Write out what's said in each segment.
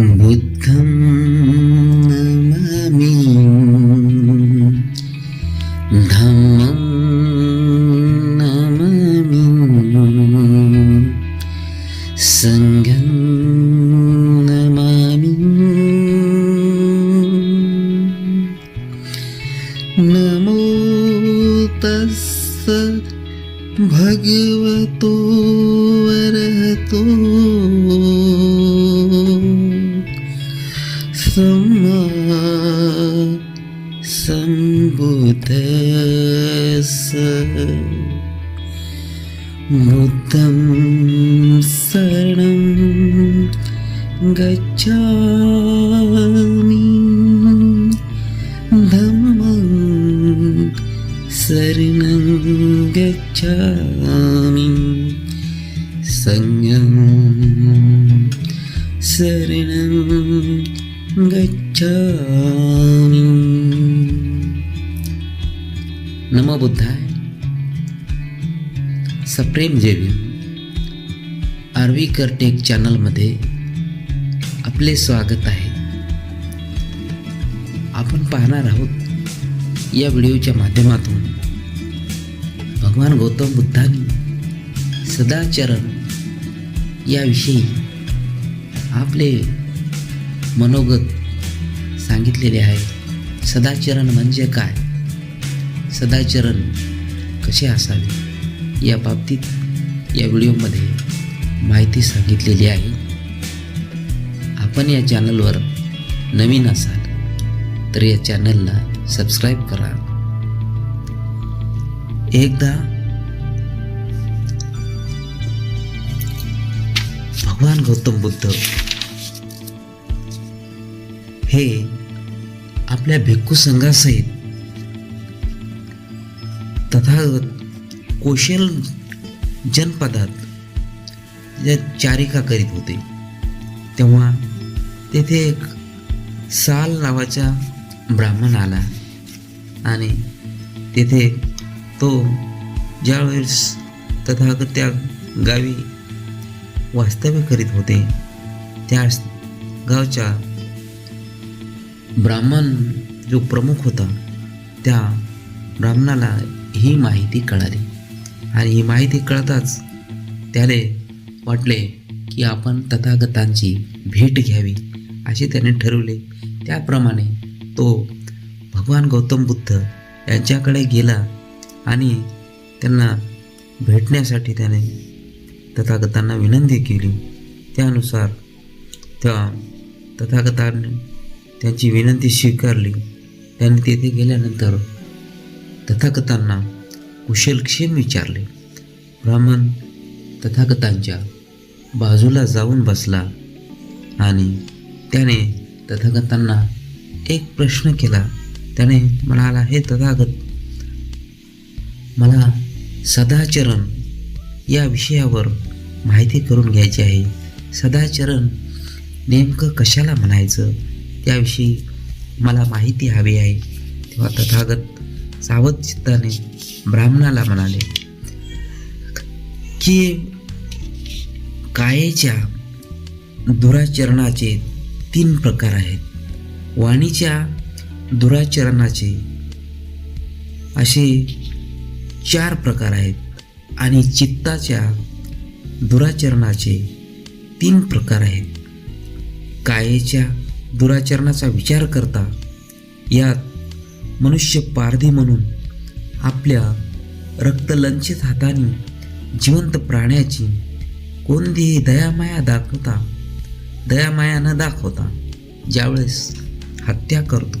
बुद्धं नमामि। धम्मं नमामि। सङ्गं नमामि। नमो तस्स भगवतो वरतो മുത്തം ശരണം ഗച്ഛാമി ധമ്മം ശരണം ഗച്ഛാമി സംഘം ശരണം ഗച്ഛാമി नमो बुद्धाय सप्रेम जेवी आरवी करटेक चॅनलमध्ये आपले स्वागत आहे. आपण पाहणार आहोत या व्हिडिओच्या माध्यमातून भगवान गौतम बुद्धांनी सदाचरण याविषयी आपले मनोगत सांगितलेले आहे. सदाचरण म्हणजे काय? सदाचरण कसे असावे? या बाबतीत या व्हिडिओमध्ये माहिती सांगितलेली आहे. आपण या चॅनलवर नवीन असाल तर या चॅनलला सबस्क्राईब करा. एकदा भगवान गौतम बुद्ध हे आपल्या भिक्खू संघासहित तथागत कोशल जनपदात ज्या चारिका करीत होते. तेव्हा तेथे एक साल नावाचा ब्राह्मण आला आणि तेथे तो ज्यावेळेस तथागत त्या गावी वास्तव्य करीत होते त्या गावच्या ब्राह्मण जो प्रमुख होता त्या ब्राह्मणाला ही माहिती कळाली. आणि ही माहिती कळताच त्याने वाटले की आपण तथागतांची भेट घ्यावी असे त्याने ठरवले. त्याप्रमाणे तो भगवान गौतम बुद्ध यांच्याकडे गेला आणि त्यांना भेटण्यासाठी त्याने तथागतांना विनंती केली. त्यानुसार त्या तथागतांनी त्यांची विनंती स्वीकारली. त्यांनी तेथे गेल्यानंतर तथागतांना कुशलक्षेम विचारले. ब्राह्मण तथागतांच्या बाजूला जाऊन बसला आणि त्याने तथागतांना एक प्रश्न केला. त्याने म्हणाला हे तथागत मला सदाचरण या विषयावर माहिती करून घ्यायची आहे. सदाचरण नेमकं कशाला म्हणायचं? त्याविषयी मला माहिती हवी आहे. तेव्हा तथागत सावध चित्ताने ब्राह्मणाला म्हणाले की कायेच्या दुराचरणाचे तीन प्रकार आहेत. वाणीच्या दुराचरणाचे असे चार प्रकार आहेत आणि चित्ताच्या दुराचरणाचे तीन प्रकार आहेत. कायेच्या दुराचरणाचा विचार करता यात मनुष्य पारधी म्हणून आपल्या रक्तलंचित हाताने जिवंत प्राण्याची कोणतीही दयामाया दाखवता दयामाया न दाखवता ज्यावेळेस हत्या करतो.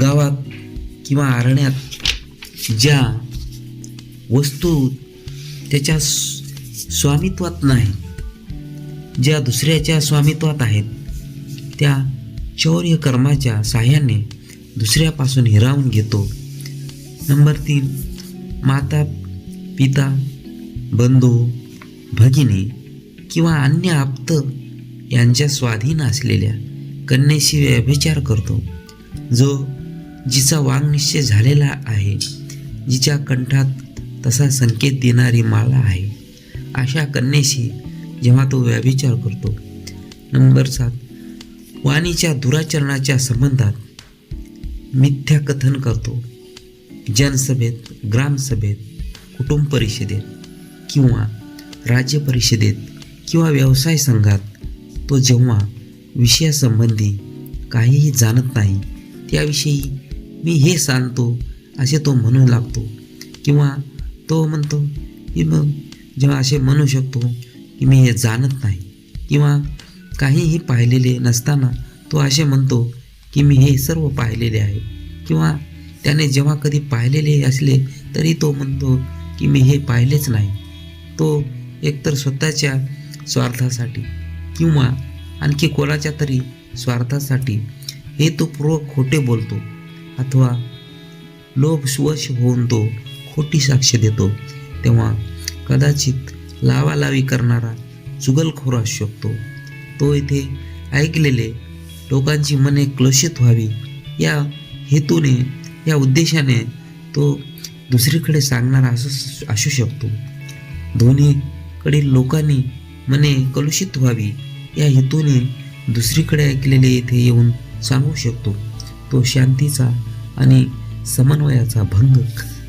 गावात किंवा अरण्यात ज्या वस्तू त्याच्या स्वामित्वात नाही ज्या दुसऱ्याच्या स्वामित्वात आहेत त्या चौर्य कर्माच्या साह्याने दुसऱ्यापासून हिरावून घेतो. नंबर तीन माता पिता बंधू भगिनी किंवा अन्य आप्त यांच्या स्वाधीन असलेल्या कन्येशी व्यभिचार करतो. जो जिचा वांगनिश्चय झालेला आहे जिच्या कंठात तसा संकेत देणारी माळा आहे अशा कन्येशी जेव्हा तो व्यभिचार करतो. नंबर सात वाणीच्या दुराचरणाच्या संबंधात मिथ्या कथन करतो. जनसभेत ग्रामसभेत कुटुंब परिषदेत किंवा राज्य परिषदेत किंवा व्यवसाय संघात तो जेव्हा विषयासंबंधी काहीही जाणत नाही त्याविषयी मी हे सांगतो असे तो म्हणू लागतो किंवा तो म्हणतो की मग जेव्हा असे म्हणू शकतो की मी हे जाणत नाही किंवा काहीही पाहिलेले नसताना तो असे म्हणतो की मी हे सर्व पाहिलेले आहे. किंवा त्याने जेव्हा कधी पाहिलेले असले तरी तो म्हणतो की मी हे पाहिलेच नाही. तो एकतर स्वतःच्या स्वार्थासाठी किंवा आणखी कोणाच्या तरी स्वार्थासाठी हेतुपूर्वक खोटे बोलतो अथवा लोभ स्वश होऊन तो खोटी साक्ष देतो. तेव्हा कदाचित लावालावी करणारा चुगलखोर असू शकतो. तो इथे ऐकलेले लोकांची मने क्लोषित व्हावी. या हेतूने या उद्देशाने तो दुसरीकडे सांगणारा असू असू शकतो. दोन्हीकडील लोकांनी मने कलुषित व्हावी. या हेतूने दुसरीकडे ऐकलेले येथे येऊन सांगू शकतो. तो शांतीचा आणि समन्वयाचा भंग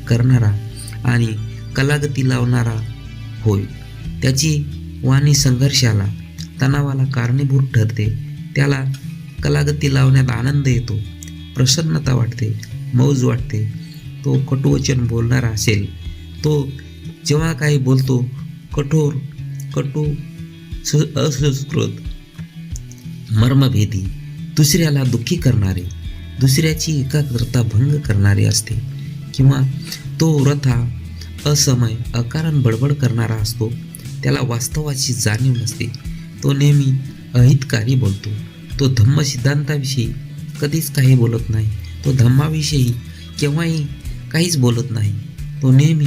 करणारा आणि कलागती लावणारा होय. त्याची वाणी संघर्षाला तणावाला कारणीभूत ठरते. त्याला कलागती लावण्यात आनंद येतो. प्रसन्नता वाटते मौज वाटते. तो कटुवचन बोलणारा असेल. तो जेव्हा काही बोलतो कठोर कटू स असंस्कृत मर्मभेदी दुसऱ्याला दुःखी करणारे दुसऱ्याची एकाग्रता भंग करणारे असते. किंवा तो रथा असमय अकारण बडबड करणारा असतो. त्याला वास्तवाची जाणीव नसते. तो नेहमी अहितकारी बोलतो. तो धम्म सिद्धांताविषयी कधीच काही बोलत नाही. तो धम्माविषयी केव्हाही काहीच बोलत नाही. तो नेहमी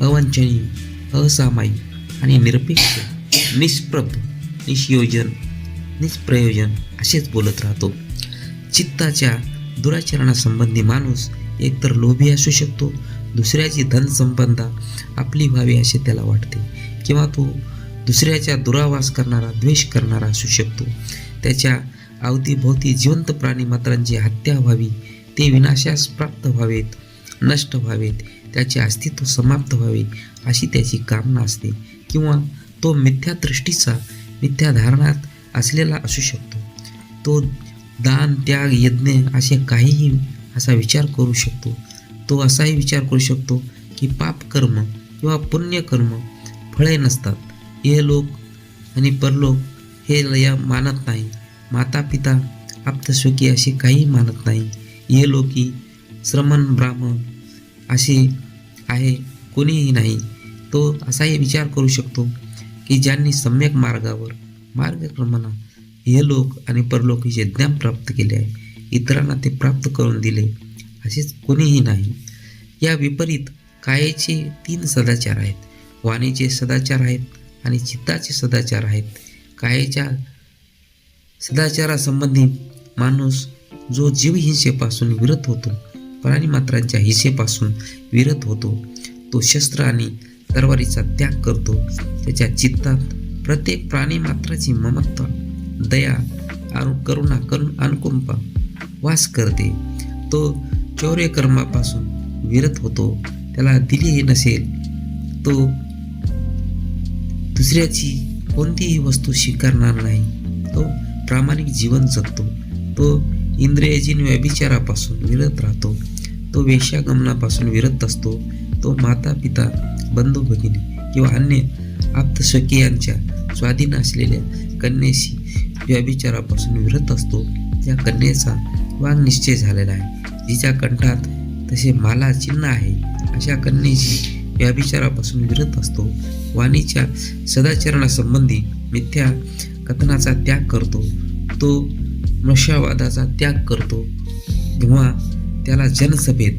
अवंचनीय असामायिक आणि निरपेक्ष निष्प्रभ निष्योजन निष्प्रयोजन असेच बोलत राहतो. चित्ताच्या दुराचरणासंबंधी माणूस एकतर लोभी असू शकतो दुसऱ्याची धनसंपदा आपली व्हावी असे त्याला वाटते किंवा तो दुसऱ्याचा दुरावास करणारा द्वेष करणारा असू शकतो. त्याच्या अवतीभोवती जिवंत प्राणी मात्रांची हत्या व्हावी ते विनाशास प्राप्त व्हावेत नष्ट व्हावेत त्याचे अस्तित्व समाप्त व्हावे अशी त्याची कामना असते. किंवा तो मिथ्या दृष्टीचा मिथ्या धारणात असलेला असू शकतो. तो दान त्याग यज्ञ असे काहीही असा विचार करू शकतो. तो असाही विचार करू शकतो की पाप कर्म किंवा पुण्यकर्म फळे नसतात. हे लोक आणि परलोक हे लया मानत नाही. माता पिता आप्तसुखी असे काही मानत नाही. हे लोकी श्रमण ब्राह्मण असे आहे कोणीही नाही. तो असाही विचार करू शकतो की ज्यांनी सम्यक मार्गावर मार्गक्रमणा हे लोक आणि परलोकीचे ज्ञान प्राप्त केले आहे इतरांना ते प्राप्त करून दिले असेच कोणीही नाही. या विपरीत कायेचे तीन सदाचार आहेत. वाणीचे सदाचार आहेत आणि चित्ताचे सदाचार आहेत. कायेच्या सदाचारासंबंधी माणूस जो जीवहिंसेपासून विरत होतो प्राणीमात्रांच्या हिंसेपासून विरत होतो तो शस्त्र आणि तरवारीचा त्याग करतो त्याच्या चित्तात प्रत्येक प्राणीमात्राची ममत्ता दया करुणा करुण अनुकंपा वास करते. तो चौर्यकर्मापासून विरत होतो त्याला दिली नसेल तो दुसऱ्याची कोणतीही वस्तू स्वीकारणार नाही तो प्रामाणिक जीवन जगतो तो इंद्रियजीन व्यभिचारापासून विरत राहतो तो वेश्यागमनापासून विरत असतो तो माता पिता बंधू भगिनी किंवा अन्य आप्तशकीयांच्या स्वाधीन असलेल्या कन्येशी व्यभिचारापासून विरत असतो त्या कन्येचा वाघ निश्चय झालेला आहे. जिच्या कंठात तसे माला चिन्ह आहे अशा कन्येशी व्याभिचारापासून विरत असतो. वाणीच्या सदाचरणासंबंधी मिथ्या कथनाचा त्याग करतो. तो मृषावादाचा त्याग करतो. किंवा त्याला जनसभेत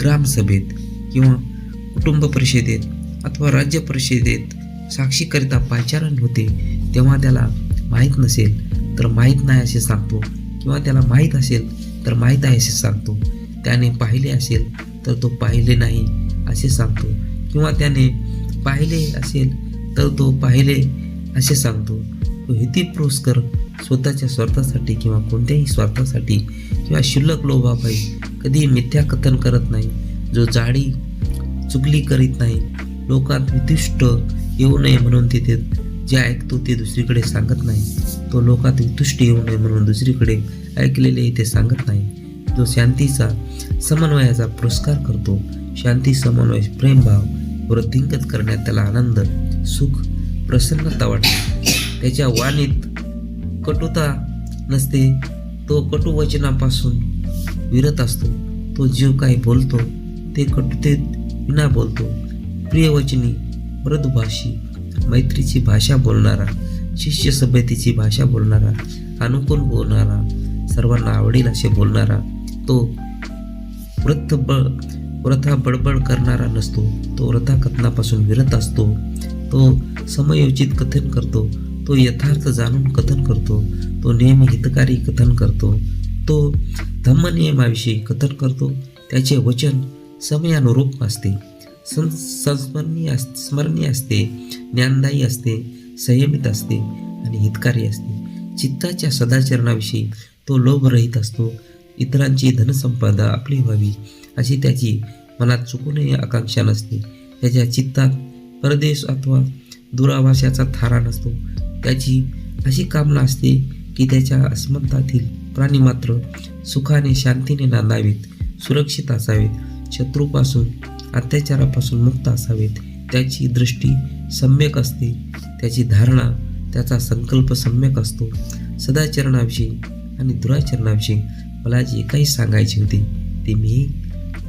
ग्रामसभेत किंवा कुटुंब परिषदेत अथवा राज्य परिषदेत साक्षीकरिता पाचारण होते तेव्हा त्याला माहीत नसेल तर माहीत नाही असे सांगतो. किंवा त्याला माहीत असेल तर माहीत आहे असे सांगतो. त्याने पाहिले असेल तर तो पाहिले नाही असे सांगतो. किंवा त्याने पाहिले असेल तर तो पाहिले असे सांगतो. तो हेतीपुरस्कर स्वतःच्या स्वार्थासाठी किंवा कोणत्याही स्वार्थासाठी किंवा शिल्लक लोभापायी कधी मिथ्या कथन करत नाही जो जाडी चुकली करीत नाही लोकात वितुष्ट येऊ नये म्हणून तिथे जे ऐकतो ते दुसरीकडे सांगत नाही. तो लोकात वितुष्ट येऊ नये म्हणून दुसरीकडे ऐकलेले ते सांगत नाही. जो शांतीचा समन्वयाचा पुरस्कार करतो शांती समन्वय प्रेमभाव वृद्धिंगत करण्यात त्याला आनंद सुख प्रसन्नता वाटते. त्याच्या वाणीत कटुता नसते तो कटु वचनापासून विरत असतो. तो जीव काही बोलतो ते कटुतेत विना बोलतो. प्रियवचनी मृदुभाषी मैत्रीची भाषा बोलणारा शिष्य सभ्यतेची भाषा बोलणारा अनुकूल बोलणारा सर्वांना आवडेल असे बोलणारा तो वृत्त बळ व्रथा बडबड करणारा नसतो. तो व्रथा कथनापासून विरत असतो. तो समयोचित कथन करतो. तो यथार्थ जाणून कथन करतो तो नेहमी हितकारी कथन करतो तो धम्मनियमाविषयी कथन करतो त्याचे वचन समयानुरूप असते सं संस्मरणीय अस स्मरणीय असते ज्ञानदायी असते संयमित असते आणि हितकारी असते. चित्ताच्या सदाचरणाविषयी तो लोभरहित असतो. इतरांची धनसंपदा आपली व्हावी अशी त्याची मनात चुकूनही आकांक्षा नसते. त्याच्या चित्तात परदेश अथवा दुराभाषाचा थारा नसतो. त्याची अशी कामना असते की त्याच्या अस्मंतातील प्राणी मात्र सुखाने शांतीने नांदावेत सुरक्षित असावेत शत्रूपासून अत्याचारापासून मुक्त असावेत. त्याची दृष्टी सम्यक असते त्याची धारणा त्याचा संकल्प सम्यक असतो. सदाचरणाविषयी आणि दुराचरणाविषयी मला जे काही सांगायचे होते ते मी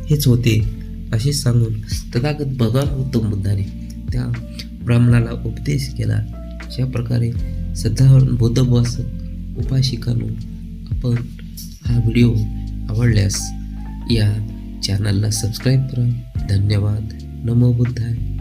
हेच होते असे सांगून तथागत भगवान गौतम बुद्धाने त्या ब्राह्मणाला उपदेश केला. अशा प्रकारे सदाहरण बोधवास उपाशिकानो आपण हा व्हिडिओ आवडल्यास या चॅनलला सबस्क्राईब करा. धन्यवाद. नमो बुद्धाय.